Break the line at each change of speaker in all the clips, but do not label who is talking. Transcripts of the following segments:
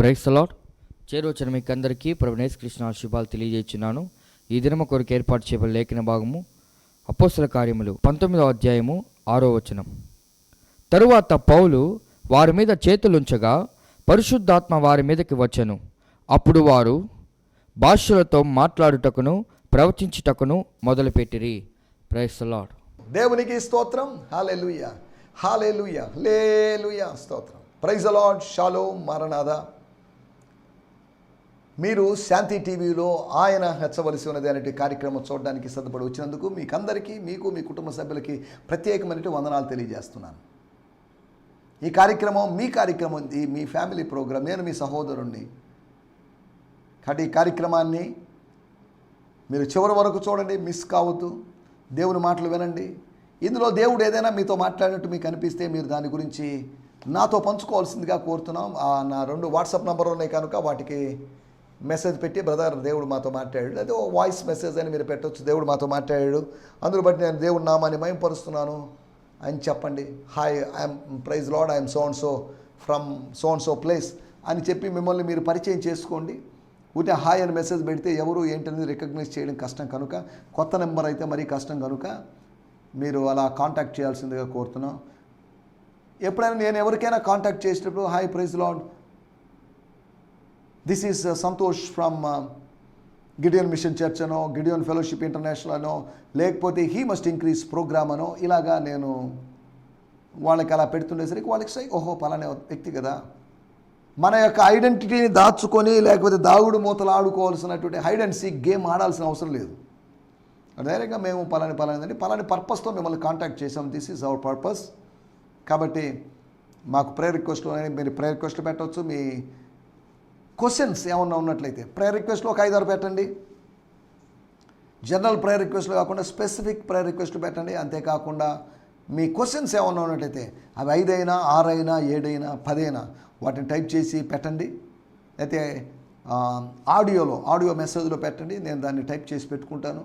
Price allot చేరొచ్చిన మీకు అందరికీ ప్రభునేశ్ కృష్ణ శుభాలు తెలియజేస్తున్నాను. ఈ దినము కొరకు ఏర్పాటు చేయబడిన లేఖన భాగము అపోస్తుల కార్యములు పంతొమ్మిదవ అధ్యాయము ఆరో వచనం. తరువాత పౌలు వారి మీద చేతులుంచగా పరిశుద్ధాత్మ వారి మీదకి వచ్చెను. అప్పుడు వారు భాషలతో మాట్లాడుటకును ప్రవచించుటకును మొదలుపెట్టిరి. ప్రైస్ లాడ్
దేవునికి స్తోత్రం. హాలెలుయ హాలెలుయ లేలుయ స్తోత్రం. ప్రైజ్ అలాడ్ షాలో మారనాథ. మీరు శాంతి టీవీలో ఆయన హెచ్చవలసి ఉన్నది అనే కార్యక్రమం చూడడానికి సిద్ధపడి వచ్చినందుకు మీకందరికీ మీకు మీ కుటుంబ సభ్యులకి ప్రత్యేకమైన వందనాలు తెలియజేస్తున్నాను. ఈ కార్యక్రమం మీ కార్యక్రమం ఈ మీ ఫ్యామిలీ ప్రోగ్రాం నేను మీ సహోదరుణ్ణి. కాబట్టి ఈ కార్యక్రమాన్ని మీరు చివరి వరకు చూడండి మిస్ కావద్దు. దేవుని మాటలు వినండి. ఇందులో దేవుడు ఏదైనా మీతో మాట్లాడినట్టు మీకు అనిపిస్తే మీరు దాని గురించి నాతో పంచుకోవాల్సిందిగా కోరుతున్నాం. నా రెండు వాట్సాప్ నంబర్ ఉన్నాయి కనుక వాటికి మెసేజ్ పెట్టి బ్రదర్ దేవుడు మాతో మాట్లాడాడు. అదే ఓ వాయిస్ మెసేజ్ అని మీరు పెట్టవచ్చు దేవుడు మాతో మాట్లాడాడు. అందులో బట్టి నేను దేవుడు నామాన్ని మయంపరుస్తున్నాను అని చెప్పండి. Hi I'm praise lord I'm so and so from so and so place అని చెప్పి మిమ్మల్ని మీరు పరిచయం చేసుకోండి. ఊటే హాయ్ అని మెసేజ్ పెడితే ఎవరు ఏంటనేది రికగ్నైజ్ చేయడం కష్టం కనుక కొత్త నెంబర్ అయితే మరీ కష్టం కనుక మీరు అలా కాంటాక్ట్ చేయాల్సిందిగా కోరుతున్నాం. ఎప్పుడైనా నేను ఎవరికైనా కాంటాక్ట్ చేసేటప్పుడు hi praise lord this is Santosh from Gideon mission church అనో గిడియన్ ఫెలోషిప్ ఇంటర్నేషనల్ అనో లేకపోతే హీ మస్ట్ ఇంక్రీజ్ ప్రోగ్రామ్ అనో ఇలాగా నేను వాళ్ళకి అలా పెడుతుండేసరికి వాళ్ళకి సై ఓహో పలానే వ్యక్తి కదా. మన యొక్క ఐడెంటిటీని దాచుకొని లేకపోతే దాగుడు మూతలు ఆడుకోవాల్సినటువంటి హైడ్ అండ్ సీక్ గేమ్ ఆడాల్సిన అవసరం లేదు. డైరెక్ట్గా మేము పలాని పలాని అంటే పలాని పర్పస్తో మిమ్మల్ని కాంటాక్ట్ చేసాం దిస్ ఈజ్ అవర్ పర్పస్ కాబట్టి మాకు ప్రేయర్ రిక్వెస్ట్లు మీరు ప్రేయర్ రిక్వెస్ట్లు పెట్టవచ్చు. మీ క్వశ్చన్స్ ఏమన్నా ఉన్నట్లయితే ప్రేయర్ రిక్వెస్ట్లో ఒక ఐదారు పెట్టండి. జనరల్ ప్రేయర్ రిక్వెస్ట్లు కాకుండా స్పెసిఫిక్ ప్రేయర్ రిక్వెస్ట్లు పెట్టండి. అంతేకాకుండా మీ క్వశ్చన్స్ ఏమన్నా ఉన్నట్లయితే అవి ఐదైనా ఆరైనా ఏడైనా పదైనా వాటిని టైప్ చేసి పెట్టండి. అయితే ఆడియోలో ఆడియో మెసేజ్లో పెట్టండి. నేను దాన్ని టైప్ చేసి పెట్టుకుంటాను.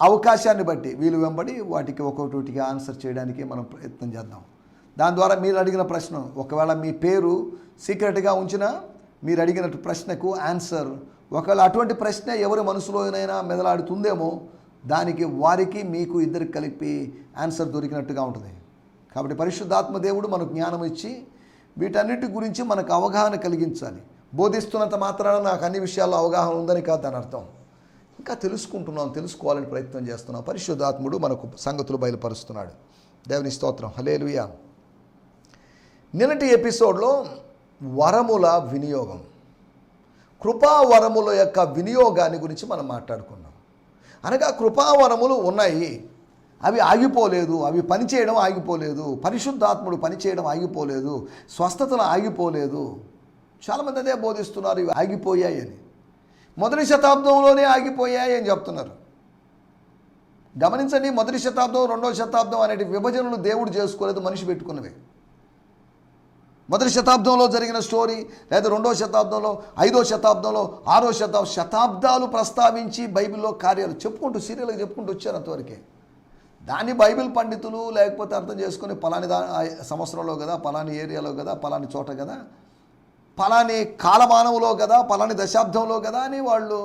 అవకాశాన్ని బట్టి వీలు వెంబడి వాటికి ఒక్కొక్కటిగా ఆన్సర్ చేయడానికి మనం ప్రయత్నం చేద్దాం. దాని ద్వారా మీరు అడిగిన ప్రశ్న ఒకవేళ మీ పేరు సీక్రెట్గా ఉంచినా మీరు అడిగిన ప్రశ్నకు ఆన్సర్ ఒకవేళ అటువంటి ప్రశ్న ఎవరి మనసులోనైనా మెదలాడుతుందేమో దానికి వారికి మీకు ఇద్దరికి కలిపి ఆన్సర్ దొరికినట్టుగా ఉంటుంది. కాబట్టి పరిశుద్ధాత్మ దేవుడు మనకు జ్ఞానం ఇచ్చి వీటన్నిటి గురించి మనకు అవగాహన కలిగించాలి. బోధిస్తున్నంత మాత్రాన నాకు అన్ని విషయాల్లో అవగాహన ఉందని కాదు దాని అర్థం. ఇంకా తెలుసుకుంటున్నాం తెలుసుకోవాలని ప్రయత్నం చేస్తున్నాం. పరిశుద్ధాత్ముడు మనకు సంగతులు బయలుపరుస్తున్నాడు. దేవుని స్తోత్రం. హలేలుయా నిన్నటి ఎపిసోడ్లో వరముల వినియోగం. కృపా వరముల యొక్క వినియోగాన్ని గురించి మనం మాట్లాడుకున్నాం. అనగా కృపావరములు ఉన్నాయి అవి ఆగిపోలేదు అవి పనిచేయడం ఆగిపోలేదు పరిశుద్ధాత్ముడు పనిచేయడం ఆగిపోలేదు స్వస్థతలు ఆగిపోలేదు. చాలామంది అదే బోధిస్తున్నారు ఇవి ఆగిపోయాయి అని. మొదటి శతాబ్దంలోనే ఆగిపోయాయి అని చెప్తున్నారు. గమనించండి మొదటి శతాబ్దం రెండవ శతాబ్దం అనేటి విభజనలు దేవుడు చేసుకోలేదు మనిషి పెట్టుకున్నవి మొదటి శతాబ్దంలో జరిగిన స్టోరీ లేదా రెండవ శతాబ్దంలో ఐదో శతాబ్దంలో ఆరో శతాబ్దం శతాబ్దాలు ప్రస్తావించి బైబిల్లో కార్యాలు చెప్పుకుంటూ సీరియల్గా చెప్పుకుంటూ వచ్చారు అంతవరకే. దాన్ని బైబిల్ పండితులు లేకపోతే అర్థం చేసుకుని పలాని దా సంవత్సరంలో కదా పలాని ఏరియాలో కదా పలాని చోట కదా పలాని కాలమానంలో కదా పలాని దశాబ్దంలో కదా అని వాళ్ళు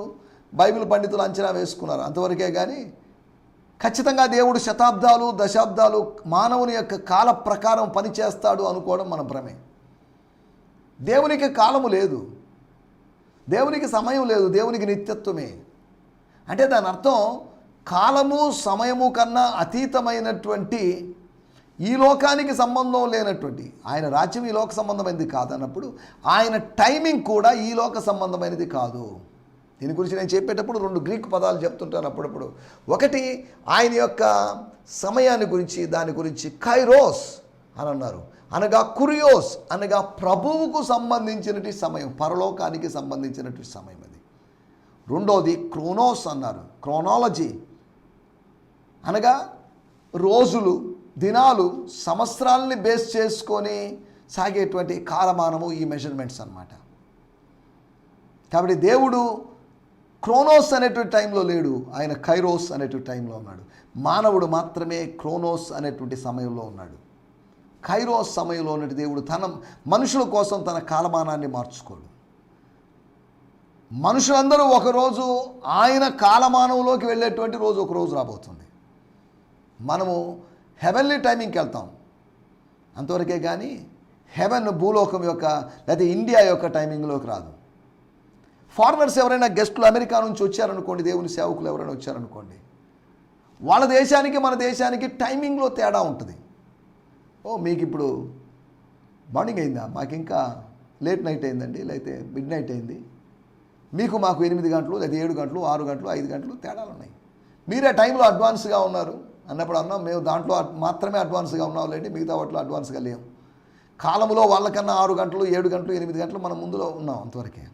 బైబిల్ పండితులు అంచనా వేసుకున్నారు. అంతవరకే కానీ ఖచ్చితంగా దేవుడు శతాబ్దాలు దశాబ్దాలు మానవుని యొక్క కాల ప్రకారం పనిచేస్తాడు అనుకోవడం మన భ్రమే. దేవునికి కాలము లేదు. దేవునికి సమయం లేదు దేవునికి నిత్యత్వమే. అంటే దాని అర్థం కాలము సమయము కన్నా అతీతమైనటువంటి ఈ లోకానికి సంబంధం లేనటువంటి ఆయన రాజ్యం ఈ లోక సంబంధమైనది కాదన్నప్పుడు ఆయన టైమింగ్ కూడా ఈ లోక సంబంధమైనది కాదు. దీని గురించి నేను చెప్పేటప్పుడు రెండు గ్రీక్ పదాలు చెప్తుంటాను అప్పుడప్పుడు. ఒకటి ఆయన యొక్క సమయాన్ని గురించి దాని గురించి కైరోస్ అని అన్నారు. అనగా కురియోస్ అనగా ప్రభువుకు సంబంధించినటి సమయం పరలోకానికి సంబంధించినటువంటి సమయం అది. రెండోది క్రోనోస్ అన్నారు క్రోనాలజీ. అనగా రోజులు దినాలు సంవత్సరాలని బేస్ చేసుకొని సాగేటువంటి కాలమానము ఈ మెజర్మెంట్స్ అన్నమాట. కాబట్టి దేవుడు క్రోనోస్ అనేటువంటి టైంలో లేడు ఆయన కైరోస్ అనేటువంటి టైంలో ఉన్నాడు. మానవుడు మాత్రమే క్రోనోస్ అనేటువంటి సమయంలో ఉన్నాడు. ఖైరో సమయంలో ఉన్నటి దేవుడు తన మనుషుల కోసం తన కాలమానాన్ని మార్చుకోడు. మనుషులందరూ ఒకరోజు ఆయన కాలమానంలోకి వెళ్ళేటువంటి రోజు ఒక రోజు రాబోతుంది. మనము హెవెన్లీ టైమింగ్కి వెళ్తాం. అంతవరకే కానీ హెవెన్ భూలోకం యొక్క లేదా ఇండియా యొక్క టైమింగ్లోకి రాదు. ఫారినర్స్ ఎవరైనా గెస్టులు అమెరికా నుంచి వచ్చారనుకోండి దేవుని సేవకులు ఎవరైనా వచ్చారనుకోండి వాళ్ళ దేశానికి మన దేశానికి టైమింగ్లో తేడా ఉంటుంది. ఓ మీకు ఇప్పుడు మార్నింగ్ అయిందా? మాకు ఇంకా లేట్ నైట్ అయిందండి లేకపోతే మిడ్ నైట్ అయింది. మీకు మాకు ఎనిమిది గంటలు లేదా ఏడు గంటలు ఆరు గంటలు ఐదు గంటలు తేడాలు ఉన్నాయి మీరే టైంలో అడ్వాన్స్గా ఉన్నారు. అన్నప్పుడు అన్నాం మేము దాంట్లో మాత్రమే అడ్వాన్స్గా ఉన్నాం లేండి మిగతా వాటిలో అడ్వాన్స్గా లేవు కాలంలో వాళ్ళకన్నా ఆరు గంటలు ఏడు గంటలు ఎనిమిది గంటలు మనం ముందులో ఉన్నాం అంతవరకే.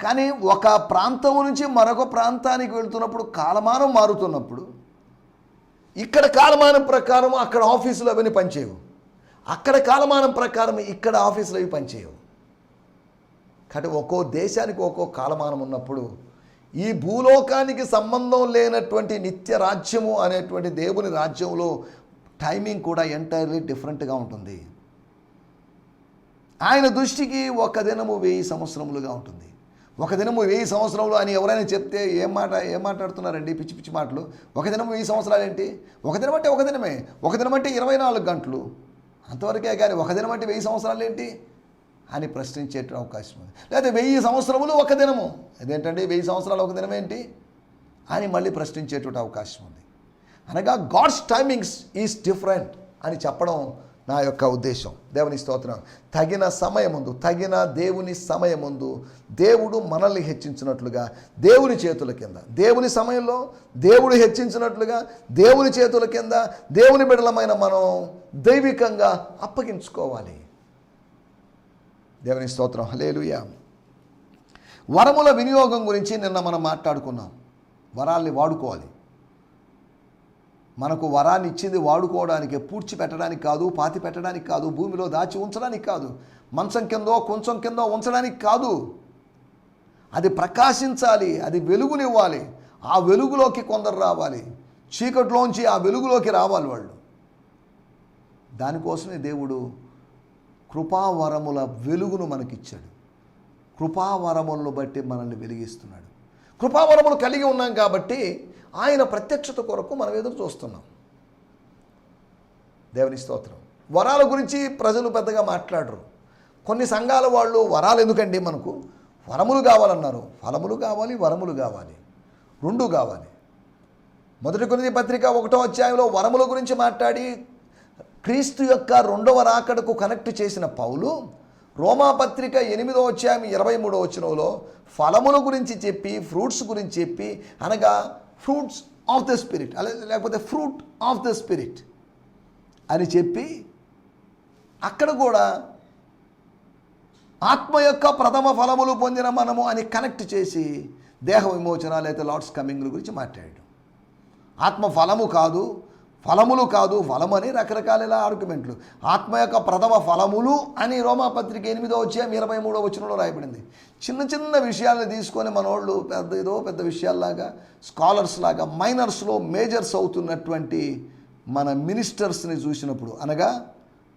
కానీ ఒక ప్రాంతం నుంచి మరొక ప్రాంతానికి వెళ్తున్నప్పుడు కాలమానం మారుతున్నప్పుడు ఇక్కడ కాలమానం ప్రకారం అక్కడ ఆఫీసులో అవన్నీ పనిచేయవు. అక్కడ కాలమానం ప్రకారం ఇక్కడ ఆఫీసులో అవి పనిచేయవు. కాబట్టి ఒక్కో దేశానికి ఒక్కో కాలమానం ఉన్నప్పుడు ఈ భూలోకానికి సంబంధం లేనటువంటి నిత్య రాజ్యము అనేటువంటి దేవుని రాజ్యంలో టైమింగ్ కూడా ఎంటైర్లీ డిఫరెంట్గా ఉంటుంది. ఆయన దృష్టికి ఒక దినము వెయ్యి సంవత్సరములుగా ఉంటుంది. ఒక దినము వెయ్యి సంవత్సరంలో అని ఎవరైనా చెప్తే ఏం మాట ఏం మాట్లాడుతున్నారండి? పిచ్చి పిచ్చి మాటలు. ఒక దినం వెయ్యి సంవత్సరాలు ఏంటి? ఒక దినం అంటే ఒక దినమే. ఒక దినం అంటే ఇరవై నాలుగు గంటలు. అంతవరకే కానీ ఒక దినం అంటే వెయ్యి సంవత్సరాలు ఏంటి? అని ప్రశ్నించే అవకాశం ఉంది. లేదా వెయ్యి సంవత్సరములు ఒక దినము. అదేంటండి? వెయ్యి సంవత్సరాలు ఒక దినం ఏంటి? అని మళ్ళీ ప్రశ్నించేటువంటి అవకాశం ఉంది. అనగా గాడ్స్ టైమింగ్స్ ఈజ్ డిఫరెంట్ అని చెప్పడం నా యొక్క ఉద్దేశం. దేవుని స్తోత్రం. తగిన సమయముందు తగిన దేవుని సమయముందు దేవుడు మనల్ని హెచ్చించినట్లుగా దేవుని చేతుల కింద. దేవుని సమయంలో దేవుడు హెచ్చించినట్లుగా దేవుని చేతుల కింద దేవుని బిడలమైన మనం దైవికంగా అప్పగించుకోవాలి. దేవుని స్తోత్రం. హలేలుయా వరముల వినియోగం గురించి నిన్న మనం మాట్లాడుకున్నాం. వరాల్ని వాడుకోవాలి. మనకు వరాన్ని ఇచ్చింది వాడుకోవడానికి పూడ్చి పెట్టడానికి కాదు పాతి పెట్టడానికి కాదు భూమిలో దాచి ఉంచడానికి కాదు మంచం కిందో కొంచెం కిందో ఉంచడానికి కాదు. అది ప్రకాశించాలి అది వెలుగునివ్వాలి. ఆ వెలుగులోకి కొందరు రావాలి. చీకట్లోంచి ఆ వెలుగులోకి రావాలి వాళ్ళు. దానికోసమే దేవుడు కృపావరముల వెలుగును మనకిచ్చాడు. కృపావరములను బట్టి మనల్ని వెలిగిస్తున్నాడు. కృపావరములు కలిగి ఉన్నాం కాబట్టి ఆయన ప్రత్యక్షత కొరకు మనం ఎదురు చూస్తున్నాం. దేవుని స్తోత్రం. వరాల గురించి ప్రజలు పెద్దగా మాట్లాడరు. కొన్ని సంఘాల వాళ్ళు వరాలు ఎందుకండి మనకు? వరములు కావాలన్నారు. ఫలములు కావాలి వరములు కావాలి. రెండు కావాలి. మొదటి కొన్ని పత్రిక ఒకటో అధ్యాయంలో వరముల గురించి మాట్లాడి క్రీస్తు యొక్క రెండవ రాకడకు కనెక్ట్ చేసిన పౌలు రోమా పత్రిక ఎనిమిదో అధ్యాయం ఇరవై మూడో వచనంలో ఫలముల గురించి చెప్పి ఫ్రూట్స్ గురించి చెప్పి అనగా ఫ్రూట్స్ ఆఫ్ ద స్పిరిట్ అలా లేకపోతే ఫ్రూట్ ఆఫ్ ద స్పిరిట్ అని చెప్పి అక్కడ కూడా ఆత్మ యొక్క ప్రథమ ఫలములు పొందిన మనము అని కనెక్ట్ చేసి దేహ విమోచన లేదా లార్డ్స్ కమింగ్ గురించి మాట్లాడాడు. ఆత్మ ఫలము కాదు ఫలములు కాదు ఫలమని రకరకాల ఇలా ఆర్గ్యుమెంట్లు ఆత్మ యొక్క ప్రథమ ఫలములు అని రోమాపత్రిక ఎనిమిదో వచ్చే ఇరవై మూడో వచ్చినలో రాయబడింది. చిన్న చిన్న విషయాలను తీసుకొని మన వాళ్ళు పెద్ద ఏదో పెద్ద విషయాల్లాగా స్కాలర్స్ లాగా మైనర్స్లో మేజర్స్ అవుతున్నటువంటి మన మినిస్టర్స్ని చూసినప్పుడు అనగా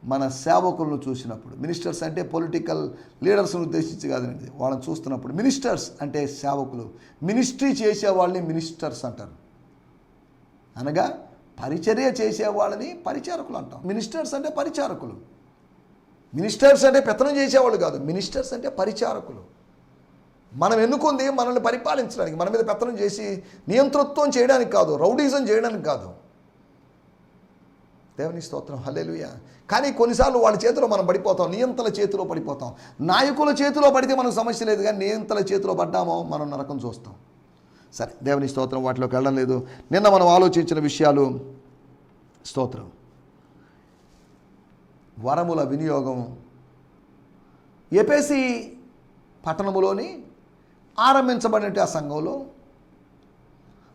మన సేవకులను చూసినప్పుడు మినిస్టర్స్ అంటే పొలిటికల్ లీడర్స్ని ఉద్దేశించి కాదండి వాళ్ళని చూస్తున్నప్పుడు మినిస్టర్స్ అంటే సేవకులు. మినిస్ట్రీ చేసే వాళ్ళని మినిస్టర్స్ అంటారు. అనగా పరిచర్య చేసే వాళ్ళని పరిచారకులు అంటాం. మినిస్టర్స్ అంటే పరిచారకులు. మినిస్టర్స్ అంటే పెత్తనం చేసేవాళ్ళు కాదు. మినిస్టర్స్ అంటే పరిచారకులు. మనం ఎన్నుకుంది? మనల్ని పరిపాలించడానికి మన మీద పెత్తనం చేసి నియంతృత్వం చేయడానికి కాదు రౌడీజం చేయడానికి కాదు. దేవుని స్తోత్రం. హలేలుయ కానీ కొన్నిసార్లు వాళ్ళ చేతిలో మనం పడిపోతాం నియంతల చేతిలో పడిపోతాం. నాయకుల చేతిలో పడితే మనకు సమస్య లేదు కానీ నియంతల చేతిలో పడ్డామో మనం నరకం చూస్తాం. సరే దేవుని స్తోత్రం వాటిలోకి వెళ్ళడం లేదు. నిన్న మనం ఆలోచించిన విషయాలు స్తోత్రం. వరముల వినియోగం. ఎపేసి పట్టణములోని ఆరంభించబడినట్టు ఆ సంఘంలో.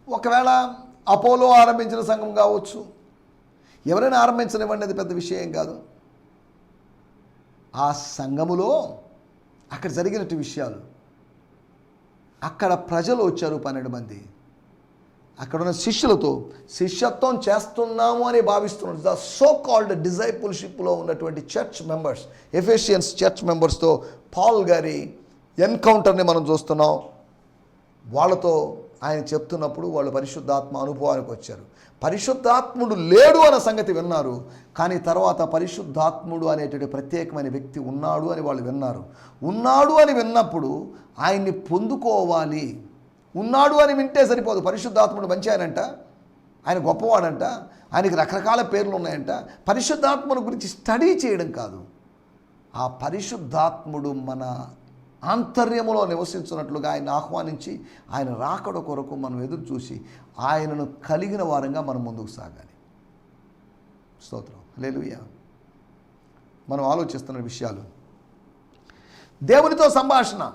ఒకవేళ అపోలో ఆరంభించిన సంఘం కావచ్చు. ఎవరైనా ఆరంభించనివ్వండి అది పెద్ద విషయం కాదు. ఆ సంఘములో అక్కడ జరిగినట్టు విషయాలు. అక్కడ ప్రజలు వచ్చారు పన్నెండు మంది. అక్కడ ఉన్న శిష్యులతో శిష్యత్వం చేస్తున్నాము అని భావిస్తున్నారు ద సో కాల్డ్ డిజైపుల్షిప్లో ఉన్నటువంటి చర్చ్ మెంబర్స్ ఎఫిషియన్స్ చర్చ్ మెంబర్స్తో పాల్ గారి ఎన్కౌంటర్ని మనం చూస్తున్నాం. వాళ్ళతో ఆయన చెప్తున్నప్పుడు వాళ్ళు పరిశుద్ధాత్మ అనుభవానికి వచ్చారు. పరిశుద్ధాత్ముడు లేడు అన్న సంగతి విన్నారు. కానీ తర్వాత పరిశుద్ధాత్ముడు అనేటువంటి ప్రత్యేకమైన వ్యక్తి ఉన్నాడు అని వాళ్ళు విన్నారు. ఉన్నాడు అని విన్నప్పుడు ఆయన్ని పొందుకోవాలి. ఉన్నాడు అని వింటే సరిపోదు. పరిశుద్ధాత్ముడు మంచి ఆయనంట. ఆయన గొప్పవాడంట. ఆయనకి రకరకాల పేర్లు ఉన్నాయంట. పరిశుద్ధాత్మను గురించి స్టడీ చేయడం కాదు. ఆ పరిశుద్ధాత్ముడు మన ఆంతర్యములో నివసించున్నట్లుగా ఆయన ఆహ్వానించి ఆయన రాకడ కొరకు మనం ఎదురు చూసి ఆయనను కలిగిన వారంగా మనం ముందుకు సాగాలి. స్తోత్రం. లేలుయ్య మనం ఆలోచిస్తున్న విషయాలు. దేవునితో సంభాషణ.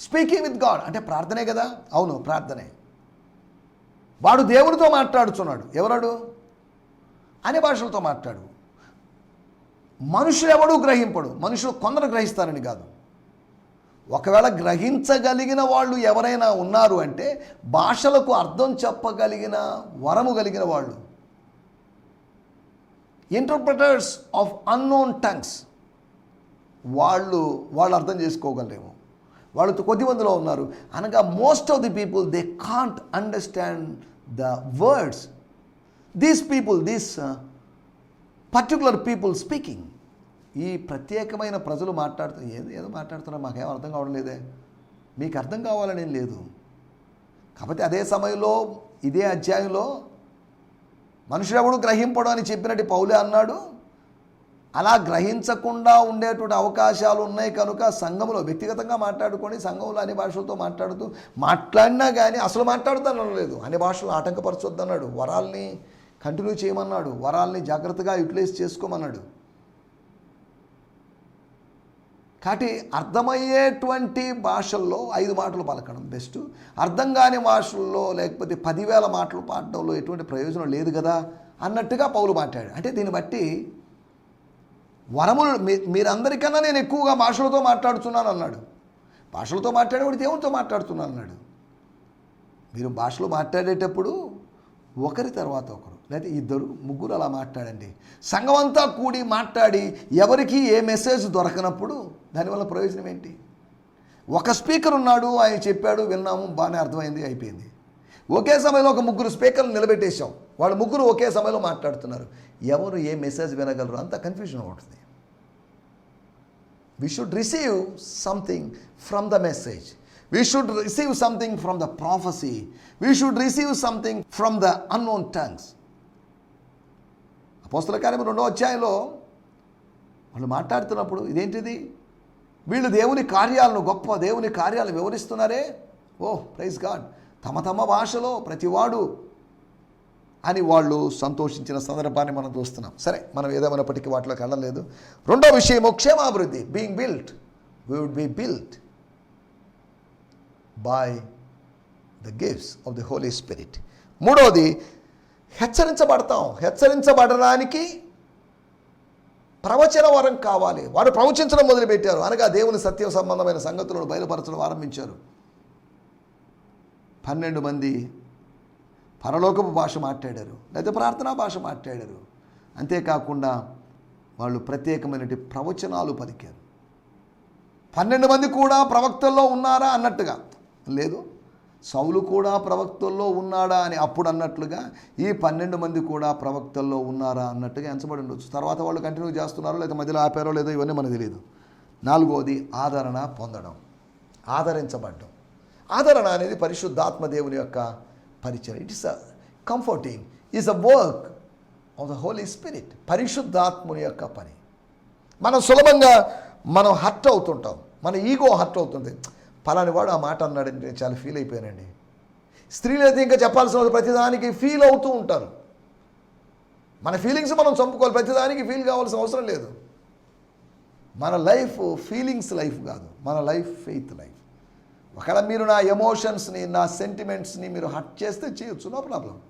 Speaking with God. అంటే ప్రార్థనే కదా? అవును ప్రార్థనే. వాడు దేవునితో మాట్లాడుచున్నాడు. ఎవరాడు? అనే భాషలతో మాట్లాడు. మనుషులు ఎవడూ గ్రహింపడు. మనుషులు కొందరు గ్రహిస్తారని కాదు. ఒకవేళ గ్రహించగలిగిన వాళ్ళు ఎవరైనా ఉన్నారు అంటే భాషలకు అర్థం చెప్పగలిగిన వరము కలిగిన వాళ్ళు. ఇంటర్ప్రిటర్స్ ఆఫ్ అన్నోన్ టంగ్స్ వాళ్ళు వాళ్ళు అర్థం చేసుకోగలరేమో. వాళ్ళు కొద్ది మందిలో ఉన్నారు. అనగా most of the people they can't understand the words these people these particular people speaking ఈ ప్రత్యేకమైన ప్రజలు మాట్లాడుతూ ఏదో ఏదో మాట్లాడుతున్నారు మాకేం అర్థం కావడం లేదే. మీకు అర్థం కావాలని లేదు. కాకపోతే అదే సమయంలో ఇదే అధ్యాయంలో మనుషుడు గ్రహింపడు అని చెప్పినట్టు పౌలే అన్నాడు. అలా గ్రహించకుండా ఉండేటువంటి అవకాశాలు ఉన్నాయి కనుక సంఘంలో వ్యక్తిగతంగా మాట్లాడుకొని సంఘంలో అన్ని భాషలతో మాట్లాడుతూ మాట్లాడినా కానీ అసలు మాట్లాడుతాను లేదు. అన్ని భాషలు ఆటంకపరచొద్దన్నాడు. వరాల్ని కంటిన్యూ చేయమన్నాడు. వరాల్ని జాగ్రత్తగా యూటిలైజ్ చేసుకోమన్నాడు. కాబట్టి అర్థమయ్యేటువంటి భాషల్లో ఐదు మాటలు పలకడం బెస్ట్. అర్థం కాని భాషల్లో లేకపోతే పదివేల మాటలు పాడడంలో ఎటువంటి ప్రయోజనం లేదు కదా అన్నట్టుగా పౌలు మాట్లాడు అంటే దీన్ని బట్టి వరములు మీ మీరందరికన్నా నేను ఎక్కువగా భాషలతో మాట్లాడుతున్నాను అన్నాడు. భాషలతో మాట్లాడేవాడు దేవునితో మాట్లాడుతున్నాను అన్నాడు. మీరు భాషలో మాట్లాడేటప్పుడు ఒకరి తర్వాత ఒకరు. లేకపోతే ఇద్దరు ముగ్గురు అలా మాట్లాడండి. సంఘం అంతా కూడి మాట్లాడి ఎవరికి ఏ మెసేజ్ దొరకనప్పుడు దానివల్ల ప్రయోజనం ఏంటి? ఒక స్పీకర్ ఉన్నాడు ఆయన చెప్పాడు విన్నాము బాగానే అర్థమైంది అయిపోయింది. ఒకే సమయంలో ఒక ముగ్గురు స్పీకర్లు నిలబెట్టేశాం. వాళ్ళు ముగ్గురు ఒకే సమయంలో మాట్లాడుతున్నారు. ఎవరు ఏ మెసేజ్ వినగలరు అంత కన్ఫ్యూజన్ ఉంటుంది. We should receive something from the message we should receive something from the prophecy we should receive something from the unknown tongues అపోస్తల కార్యం రెండో అధ్యాయంలో వాళ్ళు మాట్లాడుతున్నప్పుడు ఇదేంటిది? వీళ్ళు దేవుని కార్యాలను గొప్ప దేవుని కార్యాలను వివరిస్తున్నారే? ఓ ప్రైజ్ గాడ్. తమ తమ భాషలో ప్రతివాడు అని వాళ్ళు సంతోషించిన సందర్భాన్ని మనం చూస్తున్నాం. సరే మనం ఏదేమైనప్పటికీ వాటిలోకి వెళ్ళలేదు. రెండో విషయము క్షేమాభివృద్ధి being built we would be built by the gifts of the holy spirit మూడవది హెచ్చరించబడతాం. హెచ్చరించబడడానికి ప్రవచన వరం కావాలి. వారు ప్రవచించడం మొదలుపెట్టారు. అనగా దేవుని సత్యం సంబంధమైన సంగతులను బయలుపరచడం ఆరంభించారు. పన్నెండు మంది పరలోకపు భాష మాట్లాడారు. లేదా ప్రార్థనా భాష మాట్లాడారు. అంతేకాకుండా వాళ్ళు ప్రత్యేకమైనటువంటి ప్రవచనాలు పలికారు. పన్నెండు మంది కూడా ప్రవక్తల్లో ఉన్నారా అన్నట్టుగా. లేదు. సౌలు కూడా ప్రవక్తల్లో ఉన్నాడా అని అప్పుడు అన్నట్లుగా ఈ పన్నెండు మంది కూడా ప్రవక్తల్లో ఉన్నారా అన్నట్టుగా ఎంచబడి ఉండొచ్చు. తర్వాత వాళ్ళు కంటిన్యూ చేస్తున్నారో లేదా మధ్యలో ఆపారో లేదో ఇవన్నీ మనకు తెలియదు నాలుగోది ఆదరణ పొందడం ఆదరించబడ్డం. ఆదరణ అనేది పరిశుద్ధాత్మ దేవుని యొక్క పరిచయం. It is a comforting is a work of the holy spirit పరిశుద్ధాత్ముని యొక్క పని. మనం సులభంగా మనం హర్ట్ అవుతుంటాం. మన ఈగో హర్ట్ అవుతుంది. పలాని వాడు ఆ మాట అన్నాడని నేను చాలా ఫీల్ అయిపోయానండి. స్త్రీలు అయితే ఇంకా చెప్పాల్సిన ప్రతిదానికి ఫీల్ అవుతూ ఉంటారు. మన ఫీలింగ్స్ మనం చంపుకోవాలి ప్రతిదానికి ఫీల్ కావాల్సిన అవసరం లేదు. మన లైఫ్ ఫీలింగ్స్ లైఫ్ కాదు మన లైఫ్ ఫెయిత్ లైఫ్ ఒకవేళ మీరు నా ఎమోషన్స్ని నా సెంటిమెంట్స్ని మీరు హట్ చేస్తే చేయొచ్చు నో ప్రాబ్లం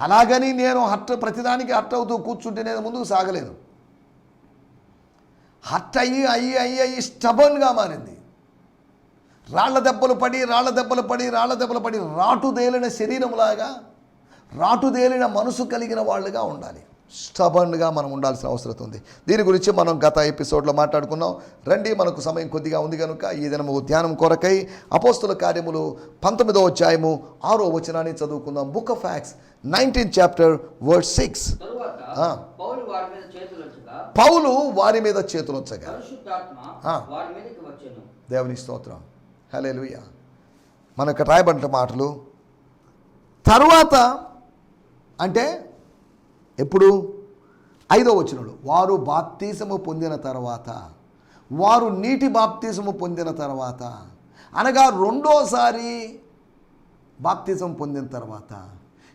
అలాగని నేను హట్ ప్రతిదానికి హట్ అవుతూ కూర్చుంటే నేను ముందుకు సాగలేను. హట్ అయ్యి అయ్యి అయ్యి అయ్యి స్టబన్గా మారింది. రాళ్ళ దెబ్బలు పడి రాళ్ళ దెబ్బలు పడి రాళ్ళ దెబ్బలు పడి రాటుదేలిన శరీరంలాగా రాటుదేలిన మనసు కలిగిన వాళ్ళుగా ఉండాలి. స్టబన్గా మనం ఉండాల్సిన అవసరం ఉంది. దీని గురించి మనం గత ఎపిసోడ్లో మాట్లాడుకున్నాం. రండి మనకు సమయం కొద్దిగా ఉంది కనుక ఈ దినము ధ్యానం కొరకై అపోస్తుల కార్యములు పంతొమ్మిదో అధ్యాయము ఆరో వచనాన్ని చదువుకుందాం. బుక్ ఆఫ్ ఫ్యాక్స్ నైన్టీన్ చాప్టర్ వర్డ్ సిక్స్.
పౌలు వారి మీద మీదకి వచ్చాను.
దేవుని స్తోత్రం. హలే మనకు రాయబడిన మాటలు. తర్వాత అంటే ఎప్పుడు? ఐదో వచనంలో. వారు బాప్తీసము పొందిన తర్వాత. వారు నీటి బాప్తీసము పొందిన తర్వాత. అనగా రెండోసారి బాప్తీసం పొందిన తర్వాత.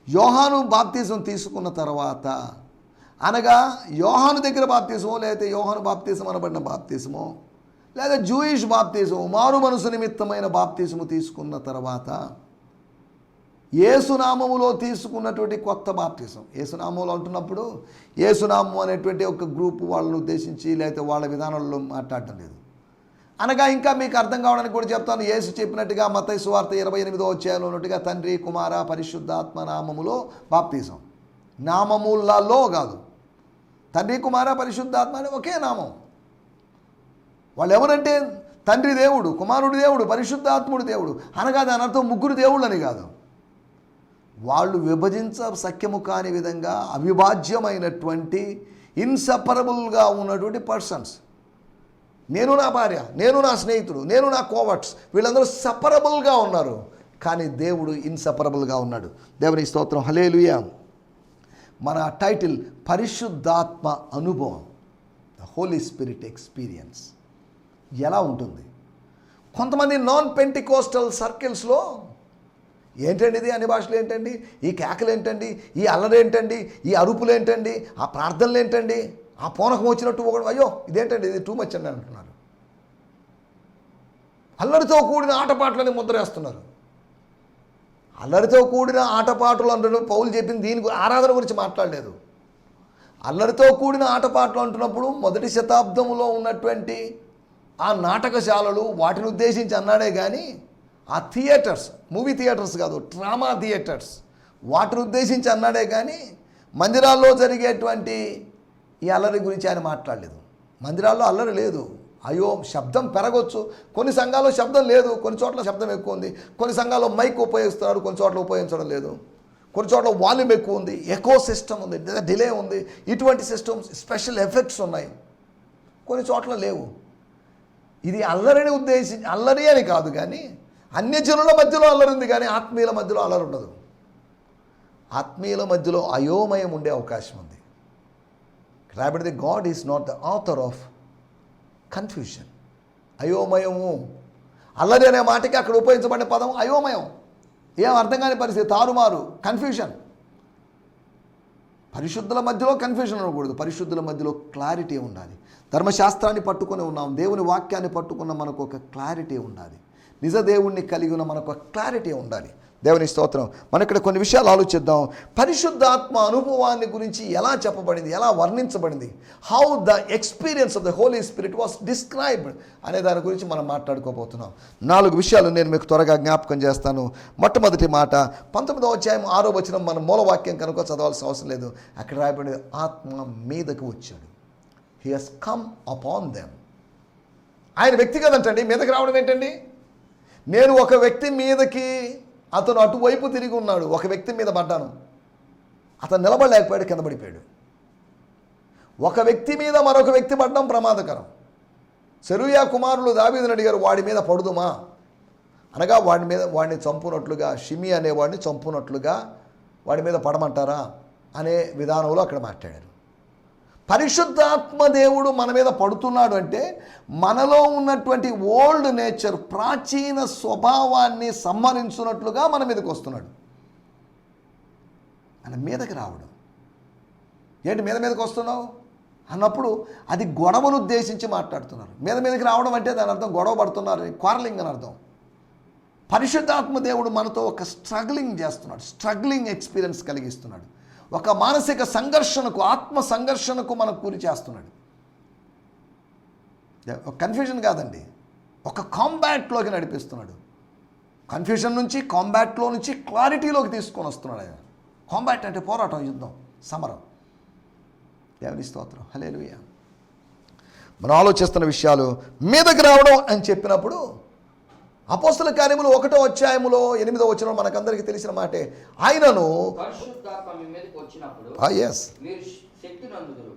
యోహాను బాప్తీసం తీసుకున్న తర్వాత. అనగా యోహాను దగ్గర బాప్తీసమో లేకపోతే యోహాను బాప్తీసం అనబడిన బాప్తీసమో? లేదా జూయిష్ బాప్తిజము మారు మనసు నిమిత్తమైన బాప్తిజము తీసుకున్న తర్వాత ఏసునామములో తీసుకున్నటువంటి కొత్త బాప్తిజం ఏసునామంలో అంటున్నప్పుడు ఏసునామం అనేటువంటి ఒక గ్రూప్ వాళ్ళని ఉద్దేశించి లేకపోతే వాళ్ళ విధానంలో మాట్లాడటం లేదు. అనగా ఇంకా మీకు అర్థం కావడానికి కూడా చెప్తాను. యేసు చెప్పినట్టుగా మతై సువార్త ఇరవై ఎనిమిదో అధ్యాయంలో ఉన్నట్టుగా తండ్రి కుమార పరిశుద్ధాత్మ నామములో బాప్తిజం నామములలో కాదు. తండ్రి కుమార పరిశుద్ధాత్మ అని ఒకే నామం. వాళ్ళు ఎవరంటే తండ్రి దేవుడు కుమారుడు దేవుడు పరిశుద్ధాత్ముడు దేవుడు. అనగా దాని అర్థం ముగ్గురు దేవుళ్ళు అని కాదు. వాళ్ళు విభజించ సఖ్యము కాని విధంగా అవిభాజ్యమైనటువంటి ఇన్సపరబుల్గా ఉన్నటువంటి పర్సన్స్. నేను నా భార్య నేను నా స్నేహితుడు నేను నా కోవట్స్ వీళ్ళందరూ సపరబుల్గా ఉన్నారు. కానీ దేవుడు ఇన్సపరబుల్గా ఉన్నాడు. దేవుని స్తోత్రం. హలేలుయా మన టైటిల్ పరిశుద్ధాత్మ అనుభవం. The holy spirit experience. ఎలా ఉంటుంది? కొంతమంది నాన్ పెంటికోస్టల్ సర్కిల్స్లో ఏంటండి ఇది? అన్ని భాషలు ఏంటండి? ఈ కేకలు ఏంటండి? ఈ అల్లరి ఏంటండి? ఈ అరుపులు ఏంటండి? ఆ ప్రార్థనలు ఏంటండి? ఆ పూనకం వచ్చినట్టు ఒకడు అయ్యో ఇదేంటండి? ఇది టూ మచ్ అండి అంటున్నారు. అల్లరితో కూడిన ఆటపాటలని ముద్రేస్తున్నారు అల్లరితో కూడిన ఆటపాటలు అంటున్న పౌలు చెప్పింది దీని ఆరాధన గురించి మాట్లాడలేదు. అల్లరితో కూడిన ఆటపాటలు అంటున్నప్పుడు మొదటి శతాబ్దంలో ఉన్నటువంటి ఆ నాటకశాలలు వాటిని ఉద్దేశించి అన్నాడే కానీ ఆ థియేటర్స్ మూవీ థియేటర్స్ కాదు డ్రామా థియేటర్స్ వాటిని ఉద్దేశించి అన్నాడే కానీ మందిరాల్లో జరిగేటువంటి ఈ అల్లరి గురించి ఆయన మాట్లాడలేదు. మందిరాల్లో అల్లరి లేదు. అయ్యో శబ్దం పెరగొచ్చు. కొన్ని సంఘాల్లో శబ్దం లేదు. కొన్ని చోట్ల శబ్దం ఎక్కువ ఉంది. కొన్ని సంఘాల్లో మైక్ ఉపయోగిస్తున్నారు కొన్ని చోట్ల ఉపయోగించడం లేదు. కొన్ని చోట్ల వాల్యూమ్ ఎక్కువ ఉంది. ఎకో సిస్టమ్ ఉంది. డిలే ఉంది. ఇటువంటి సిస్టమ్స్ స్పెషల్ ఎఫెక్ట్స్ ఉన్నాయి. కొన్ని చోట్ల లేవు. ఇది అల్లరిని ఉద్దేశించి అల్లరి అని కాదు కానీ అన్యజనుల మధ్యలో అల్లరి ఉంది కానీ ఆత్మీయుల మధ్యలో అల్లరి ఉండదు. ఆత్మీయుల మధ్యలో అయోమయం ఉండే అవకాశం ఉంది. రాబడిది God is not the author of confusion అయోమయము. అల్లరి అనే మాటకి అక్కడ ఉపయోగించబడిన పదం అయోమయం. ఏం అర్థం కాని పరిస్థితి. తారుమారు. కన్ఫ్యూషన్ పరిశుద్ధుల మధ్యలో కన్ఫ్యూజన్ ఉండకూడదు. పరిశుద్ధుల మధ్యలో క్లారిటీ ఉండాలి. ధర్మశాస్త్రాన్ని పట్టుకొని ఉన్నాం దేవుని వాక్యాన్ని పట్టుకున్న మనకు ఒక క్లారిటీ ఉండాలి. నిజ దేవుణ్ణి కలిగి ఉన్న మనకు ఒక క్లారిటీ ఉండాలి. దేవుని స్తోత్రం. మనం ఇక్కడ కొన్ని విషయాలు ఆలోచిద్దాం. పరిశుద్ధాత్మ అనుభవాన్ని గురించి ఎలా చెప్పబడింది ఎలా వర్ణించబడింది how the experience of the holy spirit was described అనే దాని గురించి మనం మాట్లాడుకోబోతున్నాం. నాలుగు విషయాలు నేను మీకు త్వరగా జ్ఞాపకం చేస్తాను. మొట్టమొదటి మాట పంతొమ్మిదవ అధ్యాయం ఆరో వచనం మన మూలవాక్యం కనుక చదవాల్సిన అవసరం లేదు. అక్కడ రాయబడి ఆత్మ మీదకు వచ్చాడు. He has come upon them ఆయన వ్యక్తిగతంటండి మీదకి రావడం ఏంటండి? నేను ఒక వ్యక్తి మీదకి అతను అటువైపు తిరిగి ఉన్నాడు ఒక వ్యక్తి మీద పడ్డాను. అతను నిలబడలేకపోయాడు కింద పడిపోయాడు. ఒక వ్యక్తి మీద మరొక వ్యక్తి పడడం ప్రమాదకరం. సెరుయా కుమారులు దావీదుని అడిగారు వాడి మీద పడుదుమా? అనగా వాడి మీద వాడిని చంపునట్లుగా షిమి అనేవాడిని చంపునట్లుగా వాడి మీద పడమంటారా? అనే విధానంలో అక్కడ మాట్లాడారు. పరిశుద్ధాత్మ దేవుడు మన మీద పడుతున్నాడు అంటే మనలో ఉన్నటువంటి ఓల్డ్ నేచర్ ప్రాచీన స్వభావాన్ని సంహరించున్నట్లుగా మన మీదకి వస్తున్నాడు. మన మీదకి రావడం. ఏంటి మీద మీదకి వస్తున్నావు? అన్నప్పుడు అది గొడవను ఉద్దేశించి మాట్లాడుతున్నారు. మీద మీదకి రావడం అంటే దాని అర్థం గొడవ పడుతున్నారు క్వారలింగ్ అని అర్థం. పరిశుద్ధాత్మ దేవుడు మనతో ఒక స్ట్రగ్లింగ్ చేస్తున్నాడు స్ట్రగ్లింగ్ ఎక్స్పీరియన్స్ కలిగిస్తున్నాడు. ఒక మానసిక సంఘర్షణకు ఆత్మ సంఘర్షణకు మనకు గురి చేస్తున్నాడు. ఒక కన్ఫ్యూజన్ కాదండి. ఒక కాంబాట్లోకి నడిపిస్తున్నాడు. కన్ఫ్యూజన్ నుంచి కాంబాట్లో నుంచి క్లారిటీలోకి తీసుకొని వస్తున్నాడు ఆయన. కాంబాట్ అంటే పోరాటం యుద్ధం సమరం. దేవుని స్తోత్రం. హలే మనం ఆలోచిస్తున్న విషయాలు మీదకి రావడం అని చెప్పినప్పుడు అపోస్తుల కార్యములు ఒకటో అధ్యాయములో ఎనిమిదో వచ్చిన మనకందరికీ తెలిసిన మాటే ఆయనను ఎస్
నందుదురు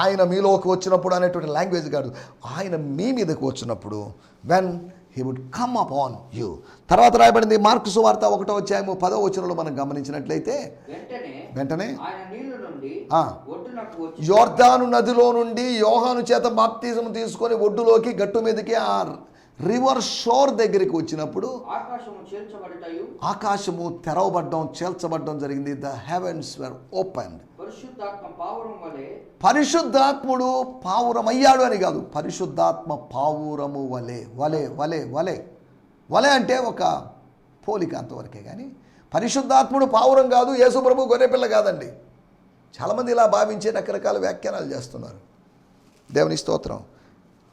ఆయన మీలోకి వచ్చినప్పుడు అనేటువంటి లాంగ్వేజ్ కాదు. ఆయన మీ మీదకి వచ్చినప్పుడు when he would come upon you తర్వాత రాయబడింది మార్కు సువార్త ఒకటో అధ్యాయము పదో వచనంలో మనం గమనించినట్లయితే
వెంటనే
యోర్దాను నదిలో నుండి యోహాను చేత బాప్తిజం తీసుకొని ఒడ్డులోకి గట్టు మీదకి ఆ రివర్ షోర్ దగ్గరికి వచ్చినప్పుడు
ఆకాశము
తెరవబడ్డం చేల్చబడ్డం జరిగింది. ద హెవెన్స్ వర్ ఓపెన్
పరిశుద్ధాత్మ పావురం
పరిశుద్ధాత్ముడు పావురమయ్యాడు అని కాదు. పరిశుద్ధాత్మ పావురము వలె వలె వలె వలె. వలె అంటే ఒక పోలిక అంతవరకే కానీ పరిశుద్ధాత్ముడు పావురం కాదు యేసుప్రభు గొర్రెపిల్ల కాదండి. చాలామంది ఇలా భావించే రకరకాల వ్యాఖ్యానాలు చేస్తున్నారు. దేవుని స్తోత్రం.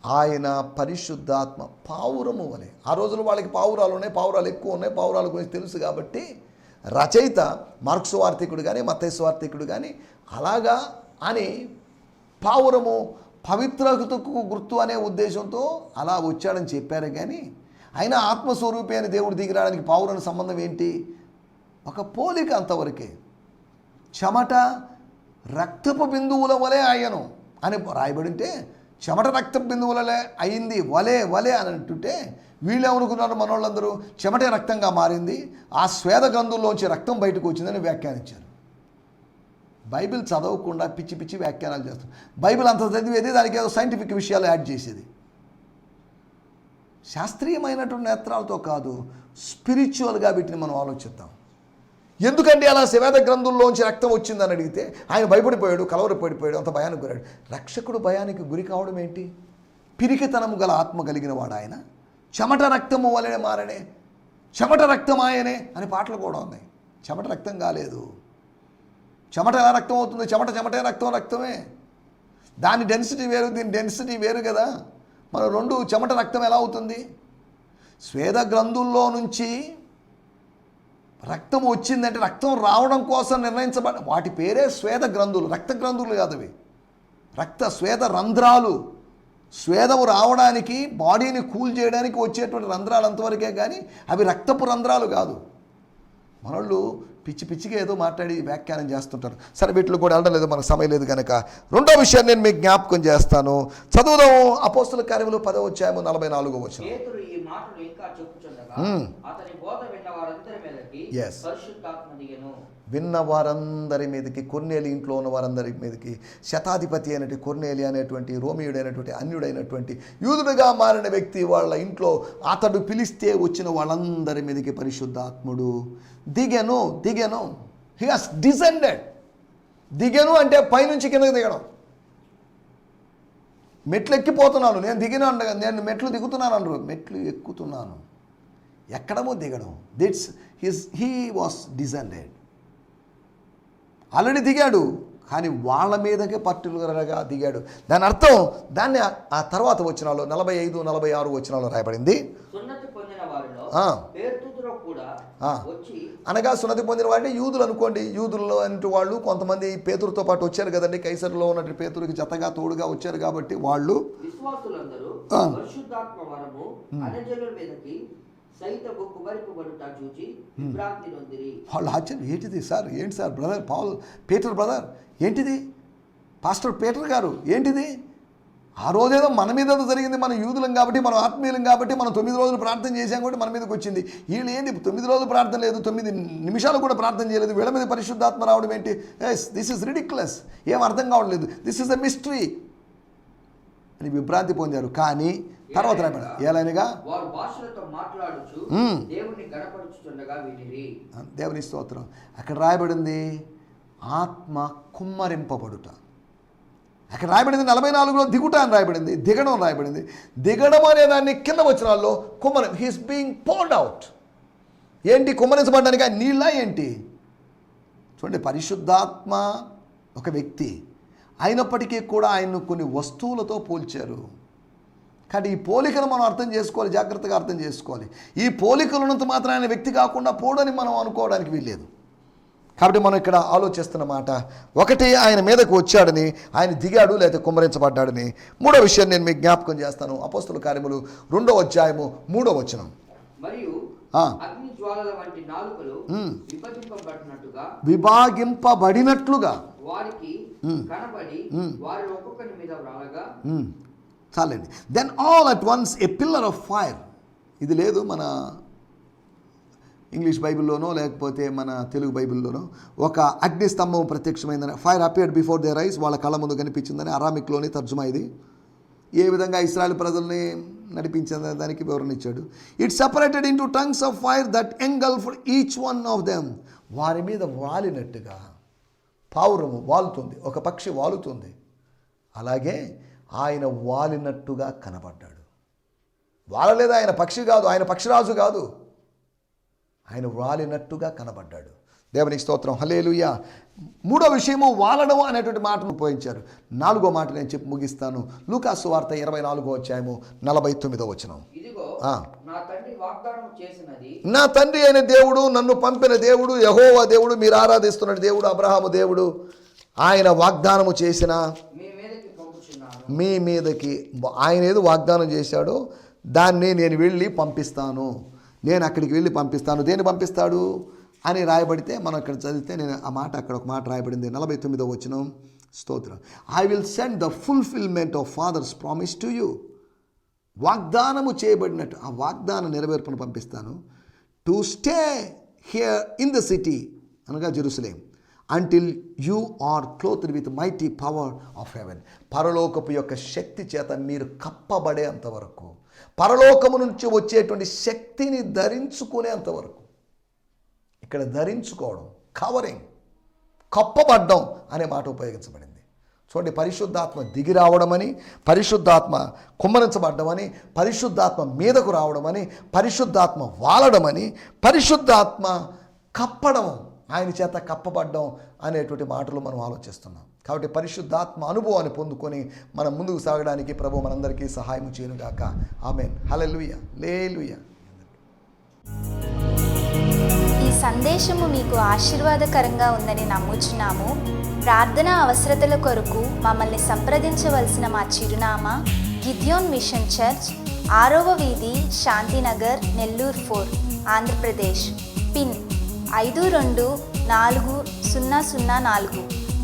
ఆయన పరిశుద్ధాత్మ పావురము వలె. ఆ రోజులు వాళ్ళకి పావురాలు ఉన్నాయి పావురాలు ఎక్కువ ఉన్నాయి పావురాల గురించి తెలుసు కాబట్టి రచయిత మార్క్స్ వార్తికుడు కానీ మతేశ్వ వార్తికుడు కానీ అలాగా అని పావురము పవిత్రతకు గుర్తు అనే ఉద్దేశంతో అలా వచ్చాడని చెప్పారు కానీ ఆయన ఆత్మస్వరూపి అని దేవుడు దిగిరాడానికి పావురని సంబంధం ఏంటి? ఒక పోలిక అంతవరకే. చెమట రక్తపు బిందువుల వలె ఆయను అని రాయబడింటే చెమట రక్త బిందువులలే అయింది వలే వలే అని అంటుంటే వీళ్ళు ఏమనుకున్నారు మనోళ్ళందరూ? చెమటే రక్తంగా మారింది ఆ స్వేద గ్రంథుల్లోంచి రక్తం బయటకు వచ్చిందని వ్యాఖ్యానించారు. బైబిల్ చదవకుండా పిచ్చి పిచ్చి వ్యాఖ్యానాలు చేస్తారు. బైబిల్ అంత చదివేది దానికి ఏదో సైంటిఫిక్ విషయాలు యాడ్ చేసేది. శాస్త్రీయమైనటువంటి నేత్రాలతో కాదు స్పిరిచువల్గా వీటిని మనం ఆలోచిద్దాం ఎందుకంటే అలా శవేద గ్రంథుల్లోంచి రక్తం వచ్చిందని అడిగితే ఆయన భయపడిపోయాడు కలవరపడిపోయాడు అంత భయానికి గురాడు రక్షకుడు భయానికి గురి కావడం ఏంటి? పిరికితనము గల ఆత్మ కలిగిన వాడు ఆయన. చెమట రక్తము వలనే మారనే చెమట రక్తం ఆయనే అని పాటలు కూడా ఉన్నాయి. చెమట రక్తం కాలేదు. చెమట ఎలా రక్తం అవుతుంది? చెమట చెమటే రక్తం రక్తమే. దాని డెన్సిటీ వేరు దీని డెన్సిటీ వేరు కదా. మన రెండు చెమట రక్తం ఎలా అవుతుంది? స్వేద గ్రంథుల్లో నుంచి రక్తం వచ్చిందంటే రక్తం రావడం కోసం నిర్ణయించబడి వాటి పేరే స్వేద గ్రంథులు రక్త గ్రంథులు కాదు అవి. రక్త స్వేద రంధ్రాలు. స్వేదము రావడానికి బాడీని కూల్ చేయడానికి వచ్చేటువంటి రంధ్రాలు అంతవరకే కానీ అవి రక్తపు రంధ్రాలు కాదు. మనళ్ళు పిచ్చి పిచ్చిగా ఏదో మాట్లాడి వ్యాఖ్యానం చేస్తుంటారు. సరే వీటిలో కూడా వెళ్ళడం లేదు మనకు సమయం లేదు కనుక రెండో విషయాన్ని నేను మీకు జ్ఞాపకం చేస్తాను. చదువుదాము అపోస్తుల కార్యములు పదో వచ్చాము నలభై నాలుగో వచ్చిన
బోధ విన్న వారందరి మీదకి
కొన్నేలి ఇంట్లో ఉన్న వారందరి మీదకి శతాధిపతి అయినటువంటి కొన్నేలి అనేటువంటి రోమియుడైనటువంటి అన్యుడైనటువంటి యూదుడుగా మారిన వ్యక్తి వాళ్ళ ఇంట్లో అతడు పిలిస్తే వచ్చిన వాళ్ళందరి మీదకి పరిశుద్ధాత్ముడు దిగెను దిగాను. హీ హాస్ డిసెండెడ్ దిగాను అంటే పైనుంచి కిందకి దిగడం. మెట్లు ఎక్కిపోతున్నాను నేను దిగిన నేను మెట్లు దిగుతున్నాను అనరు మెట్లు ఎక్కుతున్నాను. ఎక్కడమో దిగడం. That's his he was descended already దిగాడు. కానీ వాళ్ళ మీదకే పర్టికులర్గా దిగాడు. దాని అర్థం దాన్ని ఆ- ఆ తర్వాత వచ్చినాలో నలభై ఐదు నలభై ఆరు వచ్చినాలో రాయబడింది. అనగా సున్నతి పొందిన వాడిని యూదులు అనుకోండి. యూదుల్లో అంటే వాళ్ళు కొంతమంది పేతురుతో పాటు వచ్చారు కదండి. కైసరులో ఉన్నటువంటి పేతురికి జతగా తోడుగా వచ్చారు కాబట్టి వాళ్ళు వాళ్ళు ఆశ్చర్యం. ఏంటిది సార్? ఏంటి sir brother? Paul Peter brother ఏంటిది? పాస్టర్ పీటర్ గారు ఏంటిది? ఆ రోజేదో మన మీద ఏదో జరిగింది మన యూదులం కాబట్టి మనం ఆత్మీయులం కాబట్టి మనం తొమ్మిది రోజులు ప్రార్థన చేశాం కాబట్టి మన మీదకి వచ్చింది. వీళ్ళు ఏంటి తొమ్మిది రోజులు ప్రార్థన లేదు తొమ్మిది నిమిషాలు కూడా ప్రార్థన చేయలేదు. వీళ్ళ మీద పరిశుద్ధాత్మ రావడం ఏంటి? ఎస్ దిస్ ఇస్ రిడిక్యులస్ ఏం అర్థం కావట్లేదు దిస్ ఇస్ అ మిస్టరీ అని విభ్రాంతి పొందారు. కానీ తర్వాత రాబడి ఏలైనగా?
దేవుని
స్తోత్రం. అక్కడ రాయబడింది ఆత్మ కుమ్మరింపబడుట. అక్కడ రాయబడింది నలభై నాలుగులో దిగుట అని రాయబడింది దిగడం రాయబడింది. దిగడం అనే దాన్ని కింద వచ్చినాల్లో కుమ్మరం హీస్ బీయింగ్ పోల్డ్ అవుట్ ఏంటి కుమ్మరించబడడానికి? ఆ నీళ్ళ ఏంటి? చూడండి పరిశుద్ధాత్మ ఒక వ్యక్తి అయినప్పటికీ కూడా ఆయన్ను కొన్ని వస్తువులతో పోల్చారు. కానీ ఈ పోలికను మనం అర్థం చేసుకోవాలి జాగ్రత్తగా అర్థం చేసుకోవాలి. ఈ పోలికలు ఉన్నంత మాత్రం ఆయన వ్యక్తి కాకుండా పోడని మనం అనుకోవడానికి వీల్లేదు. కాబట్టి మనం ఇక్కడ ఆలోచిస్తున్న మాట ఒకటి ఆయన మీదకు వచ్చాడని ఆయన దిగాడు లేకపోతే కుమ్మరించబడ్డాడని. మూడో విషయం నేను మీకు జ్ఞాపకం చేస్తాను. అపోస్తుల కార్యములు రెండో అధ్యాయము మూడో వచనం. విభాగింపబడినట్లుగా.
వారికి కనబడి వారి ఒక్కొక్కరి మీద వ్రాలగా
మ్మ్. చాలండి. Then all at once a pillar of fire ఇది లేదు మన ఇంగ్లీష్ బైబిల్లోనో లేకపోతే మన తెలుగు బైబిల్లోనో ఒక అగ్ని స్తంభం ప్రత్యక్షమైందని fire appeared before their eyes వాళ్ళ కళ్ళ ముందు కనిపించిందని అరామిక్లోని తర్జుమా ఇది. ఏ విధంగా ఇస్రాయల్ ప్రజల్ని నడిపించిన దానికి వివరణ ఇచ్చాడు. It separated into tongues of fire that ఎంగల్ for each one of them వారి మీద వాలినట్టుగా పావురము వాలుతుంది ఒక పక్షి వాలుతుంది. అలాగే ఆయన వాలినట్టుగా కనబడ్డాడు. వాలలేదు ఆయన పక్షి కాదు ఆయన పక్షిరాజు కాదు. ఆయన వాలినట్టుగా కనబడ్డాడు. దేవునికి స్తోత్రం. హలేలుయ మూడో విషయము వాలడం అనేటువంటి మాటను ఉపయోగించారు. నాలుగో మాట నేను చెప్పి ముగిస్తాను. లూకాసు వార్త ఇరవై నాలుగో అధ్యాయము నలభై తొమ్మిదో వచనం.
నా తండ్రి
అయిన దేవుడు నన్ను పంపిన దేవుడు యహోవా దేవుడు మీరు ఆరాధిస్తున్న దేవుడు అబ్రహాము దేవుడు ఆయన వాగ్దానము చేసిన
మీ మీదకి
ఆయన ఏదో వాగ్దానం చేశాడో దాన్ని నేను వెళ్ళి పంపిస్తాను. నేను అక్కడికి వెళ్ళి పంపిస్తాను. దేన్ని పంపిస్తాడు? అని రాయబడితే మనం ఇక్కడ చదివితే నేను ఆ మాట అక్కడ ఒక మాట రాయబడింది. నలభై తొమ్మిదో వచ్చిన స్తోత్రం. I will send the fulfilment of father's promise to you వాగ్దానము చేయబడినట్టు ఆ వాగ్దాన నెరవేర్పును పంపిస్తాను. To stay here in the city అనగా Jerusalem until you are clothed with mighty power of heaven పరలోకపు యొక్క శక్తి చేత మీరు కప్పబడేంత వరకు పరలోకము నుంచి వచ్చేటువంటి శక్తిని ధరించుకునేంతవరకు ఇక్కడ ధరించుకోవడం కవరింగ్ కప్పబడ్డం అనే మాట ఉపయోగించబడింది. చూడండి పరిశుద్ధాత్మ దిగి రావడమని పరిశుద్ధాత్మ కుమ్మరించబడ్డమని పరిశుద్ధాత్మ మీదకు రావడమని పరిశుద్ధాత్మ వాలడమని పరిశుద్ధాత్మ కప్పడం ఆయన చేత కప్పబడ్డం అనేటువంటి మాటలు మనం ఆలోచిస్తున్నాం. కాబట్టి పరిశుద్ధాత్మ అనుభవాన్ని పొందుకొని మనం ముందుకు సాగడానికి ప్రభు మనందరికీ సహాయం చేయనుగాక. ఆమె హలలుయ లేలుయ.
ఈ సందేశము మీకు ఆశీర్వాదకరంగా ఉందని నమ్ముచున్నాము. ప్రార్థన అవసరతల కొరకు మమ్మల్ని సంప్రదించవలసిన మా చిరునామా గిద్యోన్ మిషన్ చర్చ్ ఆరవ వీధి శాంతినగర్ నెల్లూరు ఫోర్ ఆంధ్రప్రదేశ్. పిన్ ఐదు రెండు నాలుగు సున్నా సున్నా నాలుగు.